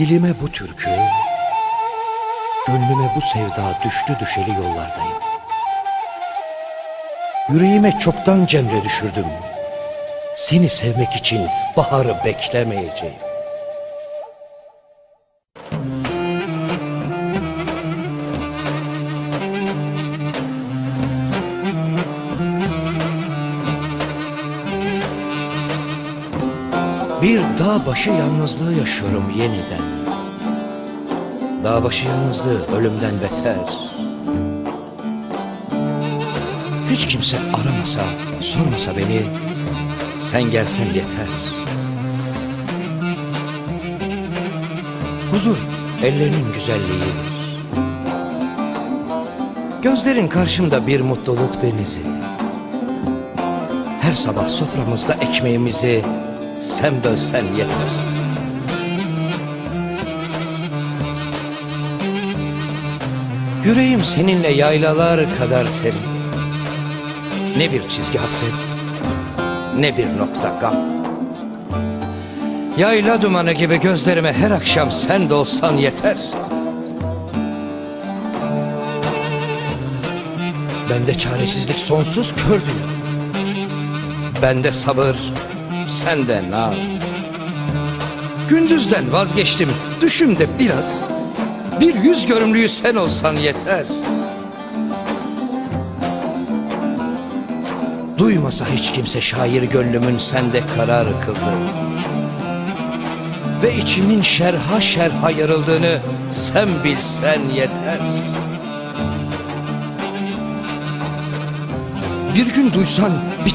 Dilime bu türkü, gönlüme bu sevda düştü düşeli yollardayım. Yüreğime çoktan cemre düşürdüm. Seni sevmek için baharı beklemeyeceğim. Bir dağ başı yalnızlığı yaşıyorum yeniden. Dağ başı yalnızlığı ölümden beter. Hiç kimse aramasa, sormasa beni, sen gelsen yeter. Huzur ellerinin güzelliğidir. Gözlerin karşımda bir mutluluk denizi. Her sabah soframızda ekmeğimizi sen bölsen yeter. Yüreğim seninle yaylalar kadar serin. Ne bir çizgi hasret, ne bir nokta gam. Yayla dumanı gibi gözlerime her akşam sen de olsan yeter. Bende çaresizlik sonsuz kördü. Bende sabır, sende naz. Gündüzden vazgeçtim, düşümde biraz. Bir yüz görümlüyü sen olsan yeter. Duymasa hiç kimse şair gönlümün sende karar kıldı. Ve içimin şerha şerha yarıldığını sen bilsen yeter. Bir gün duysan bir